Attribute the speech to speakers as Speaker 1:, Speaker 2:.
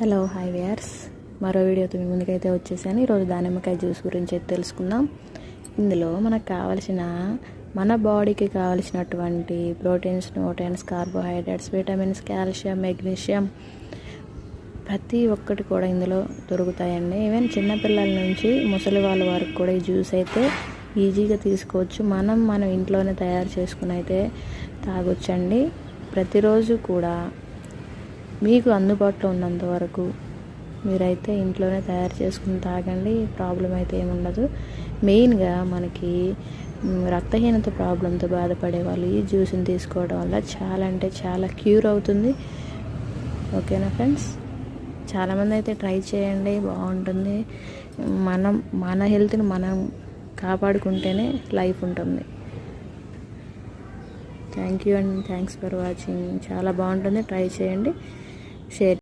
Speaker 1: Hello hi wears మరో వీడియోతో మీ ముందుకైతే వచ్చేసాను. ఈరోజు దానిమ్మకాయ జ్యూస్ గురించి అయితే తెలుసుకుందాం. ఇందులో మనకు కావలసిన మన బాడీకి కావలసినటువంటి proteins nutrients carbohydrates vitamins calcium magnesium ప్రతి ఒక్కటి కూడా ఇందులో దొరుకుతాయండి. ఈవెన్ చిన్నపిల్లల నుంచి ముసలి వాళ్ళ వరకు కూడా ఈ జ్యూస్ అయితే ఈజీగా తీసుకోవచ్చు. మనం మనం ఇంట్లోనే తయారు చేసుకుని అయితే తాగొచ్చండి. ప్రతిరోజు కూడా మీకు అందుబాటులో ఉన్నంత వరకు మీరైతే ఇంట్లోనే తయారు చేసుకుని తాగండి ప్రాబ్లం అయితే ఏముండదు మెయిన్గా మనకి రక్తహీనత ప్రాబ్లంతో బాధపడే వాళ్ళు ఈ జ్యూస్ని తీసుకోవడం వల్ల చాలా అంటే చాలా క్యూర్ అవుతుంది. ఓకేనా ఫ్రెండ్స్? చాలామంది అయితే ట్రై చేయండి బాగుంటుంది. మనం మన హెల్త్ని మనం కాపాడుకుంటేనే లైఫ్ ఉంటుంది. Thank you and thanks for watching. చాలా బాగుంటుంది ట్రై చేయండి. ശരി